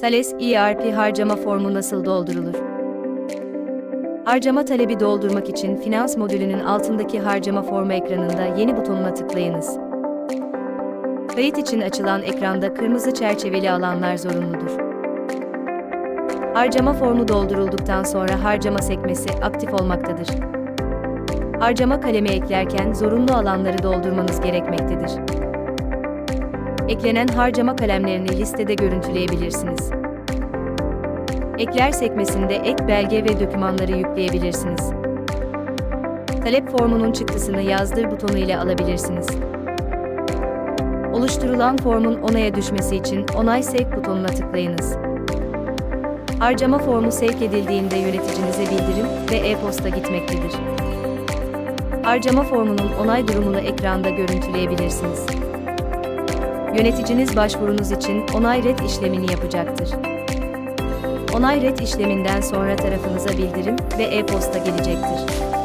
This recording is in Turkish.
Thales ERP harcama formu nasıl doldurulur? Harcama talebi doldurmak için finans modülünün altındaki harcama formu ekranında yeni butonuna tıklayınız. Kayıt için açılan ekranda kırmızı çerçeveli alanlar zorunludur. Harcama formu doldurulduktan sonra harcama sekmesi aktif olmaktadır. Harcama kalemi eklerken zorunlu alanları doldurmanız gerekmektedir. Eklenen harcama kalemlerini listede görüntüleyebilirsiniz. Ekler sekmesinde ek belge ve dokümanları yükleyebilirsiniz. Talep formunun çıktısını yazdır butonu ile alabilirsiniz. Oluşturulan formun onaya düşmesi için onay sevk butonuna tıklayınız. Harcama formu sevk edildiğinde yöneticinize bildirim ve e-posta gitmektedir. Harcama formunun onay durumunu ekranda görüntüleyebilirsiniz. Yöneticiniz başvurunuz için onay red işlemini yapacaktır. Onay red işleminden sonra tarafınıza bildirim ve e-posta gelecektir.